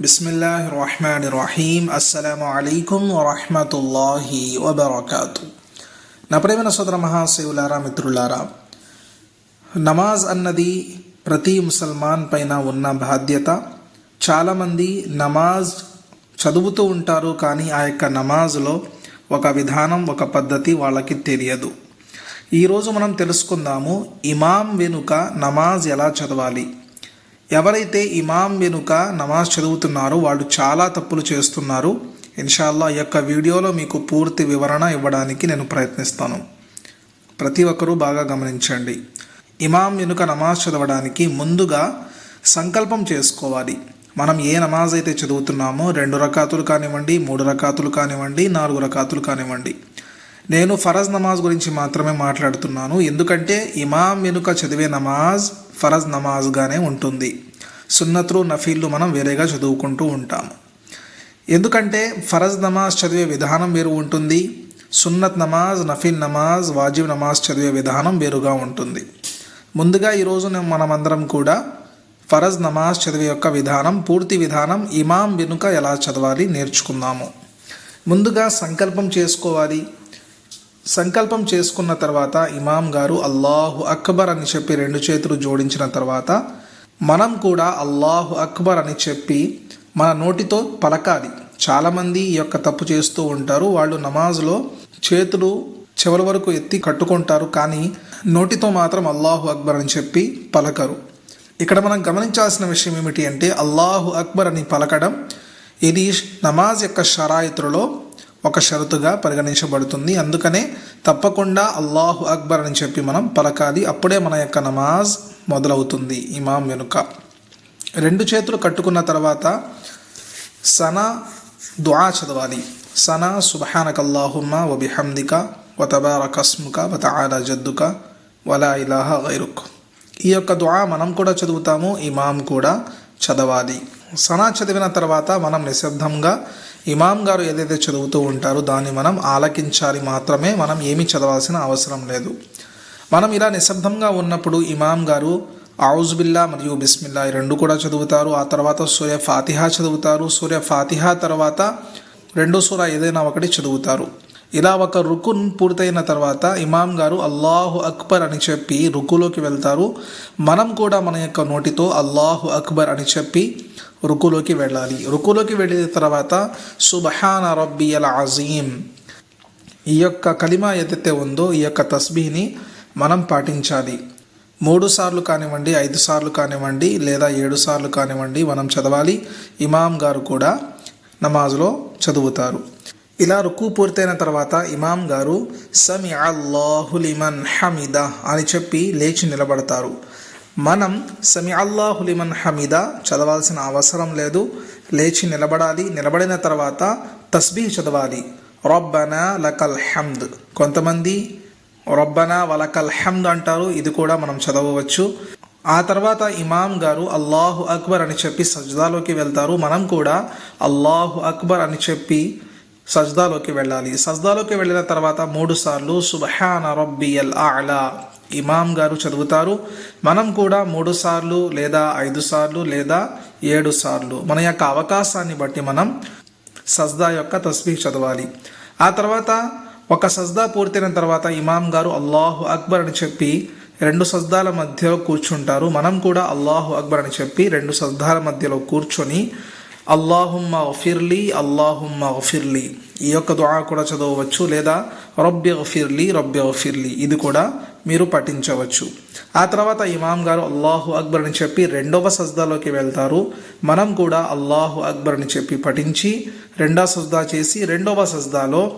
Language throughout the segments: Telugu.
బిస్మిల్లాహి రహమాన్ రహీం అస్సలాము అలైకుం వరహమతుల్లాహి వబర్కాతు నా ప్రేమన సోదర మహాశివులారా మిత్రులారా నమాజ్ అన్నది ప్రతి ముసల్మాన్ పైన ఉన్న బాధ్యత. చాలామంది నమాజ్ చదువుతూ ఉంటారు కానీ ఆ యొక్క నమాజ్లో ఒక విధానం ఒక పద్ధతి వాళ్ళకి తెలియదు. ఈరోజు మనం తెలుసుకుందాము ఇమాం వెనుక నమాజ్ ఎలా చదవాలి? ఎవరైతే ఇమాం వెనుక నమాజ్ చదువుతున్నారో వాళ్ళు చాలా తప్పులు చేస్తున్నారు. ఇన్షాల్లా ఈ యొక్క వీడియోలో మీకు పూర్తి వివరణ ఇవ్వడానికి నేను ప్రయత్నిస్తాను. ప్రతి ఒక్కరూ బాగా గమనించండి. ఇమాం వెనుక నమాజ్ చదవడానికి ముందుగా సంకల్పం చేసుకోవాలి. మనం ఏ నమాజ్ అయితే చదువుతున్నామో రెండు రకాతులు కానివ్వండి మూడు రకాతులు కానివ్వండి నాలుగు రకాతులు కానివ్వండి. నేను ఫరజ్ నమాజ్ గురించి మాత్రమే మాట్లాడుతున్నాను. ఎందుకంటే ఇమాం వెనుక చదివే నమాజ్ ఫరజ్ నమాజ్గానే ఉంటుంది. సున్నతులు నఫీళ్ళు మనం వేరేగా చదువుకుంటూ ఉంటాము. ఎందుకంటే ఫరజ్ నమాజ్ చదివే విధానం వేరు ఉంటుంది. సున్నత్ నమాజ్ నఫీల్ నమాజ్ వాజిబ్ నమాజ్ చదివే విధానం వేరుగా ఉంటుంది. ముందుగా ఈరోజు మనమందరం కూడా ఫరజ్ నమాజ్ చదివే యొక్క విధానం పూర్తి విధానం ఇమాం వెనుక ఎలా చదవాలి నేర్చుకుందాము. ముందుగా సంకల్పం చేసుకోవాలి. సంకల్పం చేసుకున్న తర్వాత ఇమాం గారు అల్లాహు అక్బర్ అని చెప్పి రెండు చేతులు జోడించిన తర్వాత మనం కూడా అల్లాహు అక్బర్ అని చెప్పి మన నోటితో పలకాలి. చాలామంది ఈ యొక్క తప్పు చేస్తూ ఉంటారు. వాళ్ళు నమాజ్లో చేతులు చివరి వరకు ఎత్తి కట్టుకుంటారు కానీ నోటితో మాత్రం అల్లాహు అక్బర్ అని చెప్పి పలకరు. ఇక్కడ మనం గమనించాల్సిన విషయం ఏమిటి అంటే అల్లాహు అక్బర్ అని పలకడం ఇది నమాజ్ యొక్క షరాయితులలో ఒక షరతుగా పరిగణించబడుతుంది. అందుకనే తప్పకుండా అల్లాహు అక్బర్ అని చెప్పి మనం పలకాలి. అప్పుడే మన యొక్క నమాజ్ మొదలవుతుంది ఇమాం వెనుక. రెండు చేతులు కట్టుకున్న తర్వాత సనా దుఆ చదవాలి. సనా సుబహానక వబిహమ్దిక వ వతఆలా జద్దుక వలా ఇలాహ గైరుక్. ఈ యొక్క దుఆ మనం కూడా చదువుతాము ఇమాం కూడా చదవాలి. సనా చదివిన తర్వాత మనం నిశ్శబ్దంగా ఇమాం గారు ఏదైతే చదువుతూ ఉంటారో దాన్ని మనం ఆలకించాలి మాత్రమే మనం ఏమి చదవాల్సిన అవసరం లేదు. మనం ఇలా నిశ్శబ్దంగా ఉన్నప్పుడు ఇమాం గారు ఆవుజుబిల్లా మరియు బిస్మిల్లా ఈ రెండు కూడా చదువుతారు. ఆ తర్వాత సూర్య ఫాతిహా చదువుతారు. సూర్య ఫాతిహా తర్వాత రెండో సూర ఏదైనా ఒకటి చదువుతారు. ఇలా ఒక రుకున్ పూర్తయిన తర్వాత ఇమాం గారు అల్లాహు అక్బర్ అని చెప్పి రుకులోకి వెళ్తారు. మనం కూడా మన యొక్క నోటితో అల్లాహు అక్బర్ అని చెప్పి రుకులోకి వెళ్ళాలి. రుకులోకి వెళ్ళిన తర్వాత సుబహాన రబ్బీ అల్ అజీం ఈ యొక్క కలిమా ఏదైతే ఉందో ఈ యొక్క తస్బీని మనం పాటించాలి. మూడు సార్లు కానివ్వండి ఐదు సార్లు కానివ్వండి లేదా ఏడు సార్లు కానివ్వండి మనం చదవాలి. ఇమాం గారు కూడా నమాజ్లో చదువుతారు. ఇలా రుక్కు పూర్తయిన తర్వాత ఇమాం గారు సమి అల్లాహులిమన్ హమీదా అని చెప్పి లేచి నిలబడతారు. మనం సమి అల్లాహులిమన్ హమీదా చదవాల్సిన అవసరం లేదు. లేచి నిలబడాలి. నిలబడిన తర్వాత తస్బీ చదవాలి. రబ్బనా లకల్ హమ్ద్ కొంతమంది రబ్బనా వలకల్ హమ్ద్ అంటారు. ఇది కూడా మనం చదవవచ్చు. ఆ తర్వాత ఇమాం గారు అల్లాహు అక్బర్ అని చెప్పి సజ్దాలోకి వెళ్తారు. మనం కూడా అల్లాహు అక్బర్ అని చెప్పి సజ్దాలోకి వెళ్ళాలి. సజ్దాలోకి వెళ్ళిన తర్వాత మూడు సార్లు సుబహాన రబ్బియల్ ఆలా. ఇమాం గారు చదువుతారు. మనం కూడా మూడు సార్లు లేదా ఐదు సార్లు లేదా ఏడు సార్లు మన యొక్క అవకాశాన్ని బట్టి మనం సజ్దా యొక్క తస్బీ చదవాలి. ఆ తర్వాత ఒక సజ్దా పూర్తయిన తర్వాత ఇమాం గారు అల్లాహు అక్బర్ అని చెప్పి రెండు సజ్దాల మధ్యలో కూర్చుంటారు. మనం కూడా అల్లాహు అక్బర్ అని చెప్పి రెండు సజ్దాల మధ్యలో కూర్చొని అల్లాహుమ్మ గఫిర్లీ అల్లాహుమ్మ గఫిర్లీ ఈ యొక్క దుఆ కూడా చదవవచ్చు. లేదా రబ్బి గఫిర్లీ రబ్బి గఫిర్లీ ఇది కూడా మీరు పఠించవచ్చు. ఆ తర్వాత ఇమాం గారు అల్లాహు అక్బర్ అని చెప్పి రెండవ సజ్దాలోకి వెళ్తారు. మనం కూడా అల్లాహు అక్బర్ అని చెప్పి పఠించి రెండవ సజ్దా చేసి రెండవ సజ్దాలో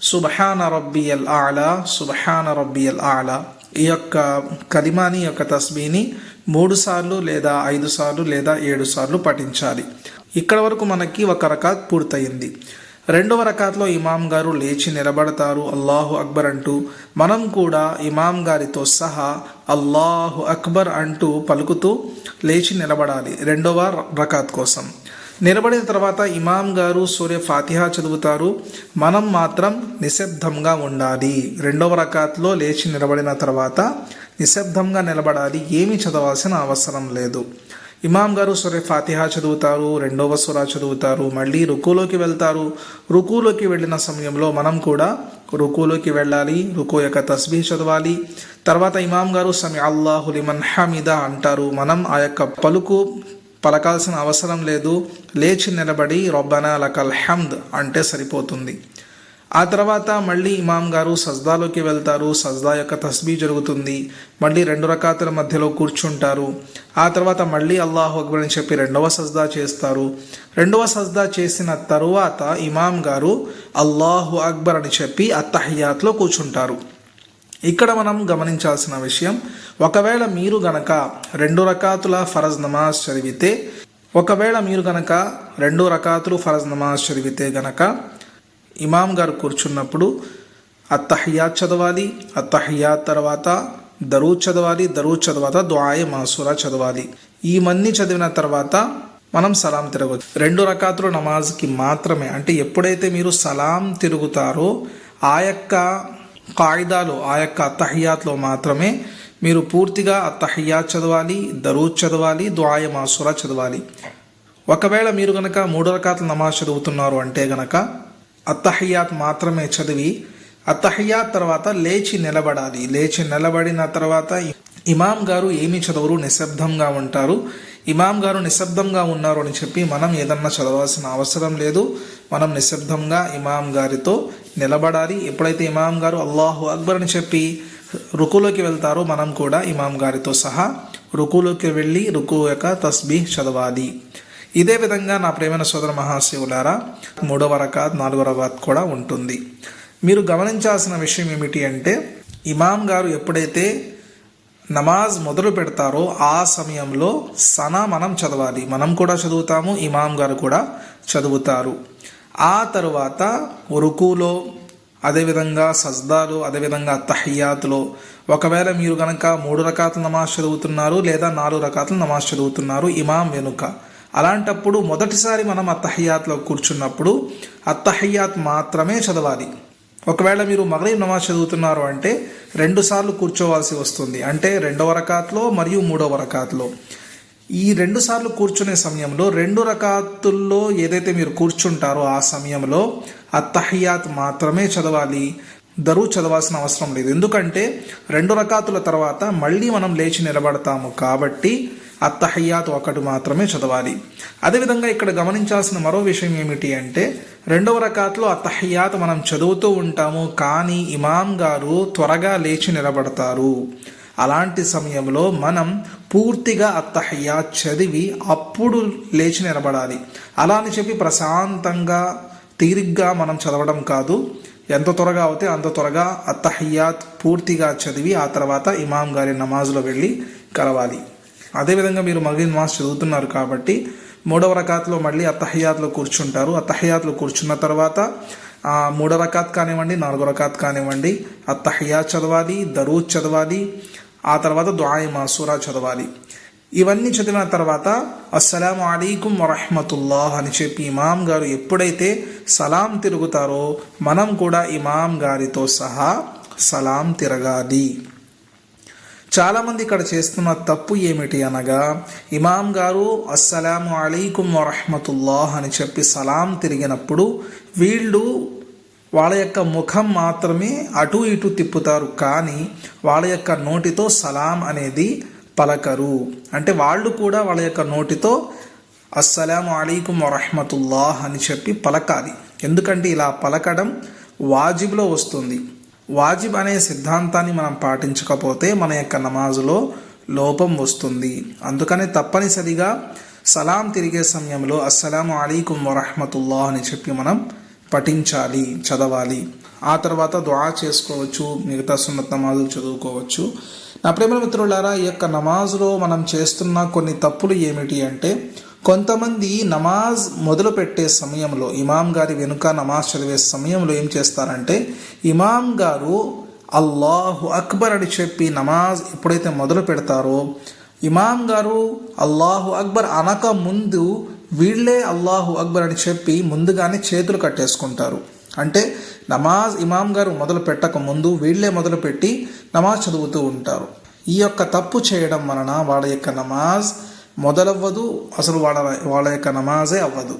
సుబహాన రబ్బియల్ ఆలా సుబహాన రబ్బియల్ ఆలా ఈ యొక్క కలిమాని యొక్క తస్బీని మూడు సార్లు లేదా ఐదు సార్లు లేదా ఏడు సార్లు పఠించాలి. ఇక్కడ వరకు మనకి ఒక రకాత్ పూర్తయింది. రెండవ రకాత్లో ఇమాం గారు లేచి నిలబడతారు. అల్లాహు అక్బర్ అంటూ మనం కూడా ఇమాం గారితో సహా అల్లాహు అక్బర్ అంటూ పలుకుతూ లేచి నిలబడాలి. రెండవ రకాత్ కోసం. నిలబడిన తర్వాత ఇమాం గారు సూర్య ఫాతిహా చదువుతారు. మనం మాత్రం నిశ్శబ్దంగా ఉండాలి. రెండవ రకాత్లో లేచి నిలబడిన తర్వాత నిశ్శబ్దంగా నిలబడాలి. ఏమీ చదవాల్సిన అవసరం లేదు. ఇమాం గారు సురే ఫాతిహా చదువుతారు రెండవ సురా చదువుతారు మళ్ళీ రుకులోకి వెళ్తారు. రుకులోకి వెళ్ళిన సమయంలో మనం కూడా రుకులోకి వెళ్ళాలి రుకు యొక్క తస్బీ చదవాలి. తర్వాత ఇమాం గారు సమి అల్లాహు లిమన్ హమీదా అంటారు. మనం ఆ యొక్క పలుకు పలకాల్సిన అవసరం లేదు. లేచి నిలబడి రొబ్బనా లకల్ హమ్ద్ అంటే సరిపోతుంది. ఆ తర్వాత మళ్ళీ ఇమాం గారు సజ్దాలోకి వెళ్తారు. సజ్దా యొక్క తస్బీ జరుగుతుంది. మళ్ళీ రెండు రకాతుల మధ్యలో కూర్చుంటారు. ఆ తర్వాత మళ్ళీ అల్లాహు అక్బర్ అని చెప్పి రెండవ సజ్దా చేస్తారు. రెండవ సజ్దా చేసిన తరువాత ఇమాం గారు అల్లాహు అక్బర్ అని చెప్పి అత్తహయాత్లో కూర్చుంటారు. ఇక్కడ మనం గమనించాల్సిన విషయం ఒకవేళ మీరు గనక రెండు రకాతుల ఫరజ్ నమాజ్ చదివితే ఒకవేళ మీరు గనక రెండు రకాతులు ఫరజ్ నమాజ్ చదివితే గనక ఇమాం గారు కూర్చున్నప్పుడు అత్తహయ్యాత్ చదవాలి అత్తహయ్యాత్ తర్వాత దరూ చదవాలి దరూ చదవాత దుఆయ మాసూరా చదవాలి. ఈ మన్ని చదివిన తర్వాత మనం సలాం తిరగవచ్చు రెండు రకాతులు నమాజ్కి మాత్రమే. అంటే ఎప్పుడైతే మీరు సలాం తిరుగుతారో ఆ యొక్క కాయిదాలు ఆ యొక్క అత్తహయ్యాత్లో మాత్రమే మీరు పూర్తిగా అత్తహయ్యాత్ చదవాలి దరూ చదవాలి దుఆయ మాసూరా చదవాలి. ఒకవేళ మీరు గనక మూడు రకాల నమాజ్ చదువుతున్నారు అంటే గనక అత్తహయ్యాత్ మాత్రమే చదివి అత్తహయ్యాత్ తర్వాత లేచి నిలబడాలి. లేచి నిలబడిన తర్వాత ఇమాం గారు ఏమి చదవరు? నిశ్శబ్దంగా ఉంటారు. ఇమాం గారు నిశ్శబ్దంగా ఉన్నారు అని చెప్పి మనం ఏదన్నా చదవాల్సిన అవసరం లేదు. మనం నిశ్శబ్దంగా ఇమాం గారితో నిలబడాలి. ఎప్పుడైతే ఇమాం గారు అల్లాహు అక్బర్ అని చెప్పి రుకులోకి వెళ్తారో మనం కూడా ఇమాం గారితో సహా రుకులోకి వెళ్ళి రుకు యొక్క తస్బీహ్ చదవాలి. ఇదే విధంగా నా ప్రేమైన సోదర మహాశివులారా మూడవ రకాత్ నాలుగవ రకాత్ కూడా ఉంటుంది. మీరు గమనించాల్సిన విషయం ఏమిటి అంటే ఇమాం గారు ఎప్పుడైతే నమాజ్ మొదలు పెడతారో ఆ సమయంలో సనా మనం చదవాలి. మనం కూడా చదువుతాము ఇమాం గారు కూడా చదువుతారు. ఆ తరువాత రుకులో అదేవిధంగా సజ్దాలు అదేవిధంగా తహయ్యాతులో ఒకవేళ మీరు కనుక మూడు రకాల నమాజ్ చదువుతున్నారు లేదా నాలుగు రకాల నమాజ్ చదువుతున్నారు ఇమాం వెనుక అలాంటప్పుడు మొదటిసారి మనం అత్తహయ్యాత్లో కూర్చున్నప్పుడు అత్తహయ్యాత్ మాత్రమే చదవాలి. ఒకవేళ మీరు మగరీబ్ నమాజ్ చదువుతున్నారు అంటే రెండు సార్లు కూర్చోవాల్సి వస్తుంది. అంటే రెండవ రకాత్లో మరియు మూడవ రకాత్లో. ఈ రెండు సార్లు కూర్చునే సమయంలో రెండు రకాతుల్లో ఏదైతే మీరు కూర్చుంటారో ఆ సమయంలో అత్తహయ్యాత్ మాత్రమే చదవాలి. దరువు చదవాల్సిన అవసరం లేదు. ఎందుకంటే రెండు రకాతుల తర్వాత మళ్ళీ మనం లేచి నిలబడతాము కాబట్టి అత్తహయ్యాత్ ఒకటి మాత్రమే చదవాలి. అదేవిధంగా ఇక్కడ గమనించాల్సిన మరో విషయం ఏమిటి అంటే రెండవ రకాత్లో అత్తహయ్యాత్ మనం చదువుతూ ఉంటాము కానీ ఇమాం గారు త్వరగా లేచి నిలబడతారు. అలాంటి సమయంలో మనం పూర్తిగా అత్తహయ్యాత్ చదివి అప్పుడు లేచి నిలబడాలి. అలా అని చెప్పి ప్రశాంతంగా తీరిగ్గా మనం చదవడం కాదు. ఎంత త్వరగా అవుతే అంత త్వరగా అత్తహయ్యాత్ పూర్తిగా చదివి ఆ తర్వాత ఇమాం గారి నమాజ్లో వెళ్ళి కలవాలి. అదేవిధంగా మీరు మగీన్ నమాజ్ చదువుతున్నారు కాబట్టి మూడవ రకాత్లో మళ్ళీ అత్తహయ్యాత్లో కూర్చుంటారు. అత్తహయ్యాత్లో కూర్చున్న తర్వాత మూడవ రకాత్ కానివ్వండి నాలుగో రకాత్ కానివ్వండి అత్తహయ్యాత్ చదవాలి దరూద్ చదవాలి ఆ తర్వాత దుఆయి మాసూరా చదవాలి. ఇవన్నీ చదివిన తర్వాత అస్సలం అలీకుం వరహమతుల్లాహ్ అని చెప్పి ఇమాం గారు ఎప్పుడైతే సలాం తిరుగుతారో మనం కూడా ఇమాం గారితో సహా సలాం తిరగాలి. చాలామంది ఇక్కడ చేస్తున్న తప్పు ఏమిటి అనగా ఇమాం గారు అస్సలాము అలీకుమ్ వరహమతుల్లాహ్ అని చెప్పి సలాం తిరిగినప్పుడు వీళ్ళు వాళ్ళ యొక్క ముఖం మాత్రమే అటు ఇటు తిప్పుతారు కానీ వాళ్ళ యొక్క నోటితో సలాం అనేది పలకరు. అంటే వాళ్ళు కూడా వాళ్ళ యొక్క నోటితో అస్సలం అలీకుమ్ వరహమతుల్లాహ్ అని చెప్పి పలకాలి. ఎందుకంటే ఇలా పలకడం వాజిబ్లో వస్తుంది. వాజిబ్ అనే సిద్ధాంతాన్ని మనం పాటించకపోతే మన యొక్క నమాజులో లోపం వస్తుంది. అందుకనే తప్పనిసరిగా సలాం తిరిగే సమయంలో అస్సలాము అలీకుం వరహమతుల్లా అని చెప్పి మనం పఠించాలి చదవాలి. ఆ తర్వాత దుఆ చేసుకోవచ్చు మిగతా సున్నత్ నమాజులు చదువుకోవచ్చు. నా ప్రేమ మిత్రులారా ఈ యొక్క నమాజ్లో మనం చేస్తున్న కొన్ని తప్పులు ఏమిటి అంటే కొంతమంది నమాజ్ మొదలు పెట్టే సమయంలో ఇమాం గారి వెనుక నమాజ్ చదివే సమయంలో ఏం చేస్తారంటే ఇమాం గారు అల్లాహు అక్బర్ అని చెప్పి నమాజ్ ఎప్పుడైతే మొదలు పెడతారో ఇమాం గారు అల్లాహు అక్బర్ అనక ముందు వీళ్ళే అల్లాహు అక్బర్ అని చెప్పి ముందుగానే చేతులు కట్టేసుకుంటారు. అంటే నమాజ్ ఇమాం గారు మొదలు పెట్టక ముందు వీళ్ళే మొదలుపెట్టి నమాజ్ చదువుతూ ఉంటారు. ఈ యొక్క తప్పు చేయడం వలన వాళ్ళ యొక్క నమాజ్ మొదలవ్వదు అసలు వాళ్ళ వాళ్ళ యొక్క నమాజే అవ్వదు.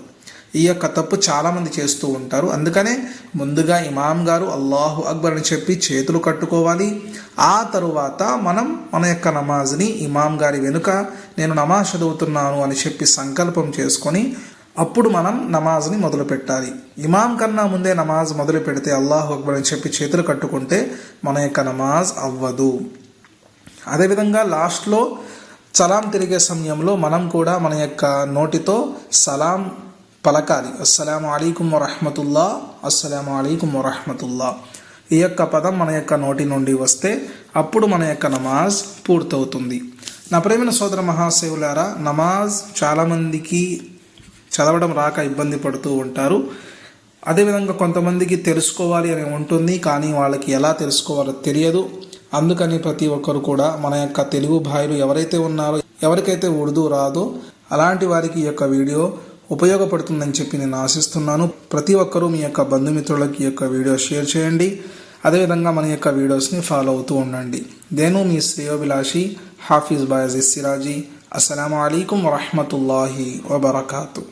ఈ యొక్క తప్పు చాలామంది చేస్తూ ఉంటారు. అందుకనే ముందుగా ఇమాం గారు అల్లాహు అక్బర్ అని చెప్పి చేతులు కట్టుకోవాలి. ఆ తరువాత మనం మన యొక్క నమాజ్ని ఇమాం గారి వెనుక నేను నమాజ్ చదువుతున్నాను అని చెప్పి సంకల్పం చేసుకొని అప్పుడు మనం నమాజ్ని మొదలు పెట్టాలి. ఇమాం కన్నా ముందే నమాజ్ మొదలు పెడితే అల్లాహు అక్బర్ అని చెప్పి చేతులు కట్టుకుంటే మన యొక్క నమాజ్ అవ్వదు. అదేవిధంగా లాస్ట్లో సలాం తిరిగే సమయంలో మనం కూడా మన యొక్క నోటితో సలాం పలకాలి. అస్సలం అలీకుం వరహమతుల్లా అస్సలం అలీకుం వరహమతుల్లా. ఈ యొక్క పదం మన యొక్క నోటి నుండి వస్తే అప్పుడు మన యొక్క నమాజ్ పూర్తవుతుంది. నా ప్రేమిన సోదర మహాశివులారా నమాజ్ చాలామందికి చదవడం రాక ఇబ్బంది పడుతూ ఉంటారు. అదేవిధంగా కొంతమందికి తెలుసుకోవాలి అని ఉంటుంది కానీ వాళ్ళకి ఎలా తెలుసుకోవాలో తెలియదు. అందుకని ప్రతి ఒక్కరు కూడా మన యొక్క తెలుగు భాయిలు ఎవరైతే ఉన్నారో ఎవరికైతే ఉర్దూ రాదో అలాంటి వారికి ఈ యొక్క వీడియో ఉపయోగపడుతుందని చెప్పి నేను ఆశిస్తున్నాను. ప్రతి ఒక్కరూ మీ యొక్క బంధుమిత్రులకి ఈ యొక్క వీడియో షేర్ చేయండి. అదేవిధంగా మన యొక్క వీడియోస్ని ఫాలో అవుతూ ఉండండి. నేను మీ శ్రేయోభిలాషి హాఫీజ్ బాయజ్ సిరాజీ. అస్సలం అయికం వరహమతుల్లాహి వబర్కాతూ.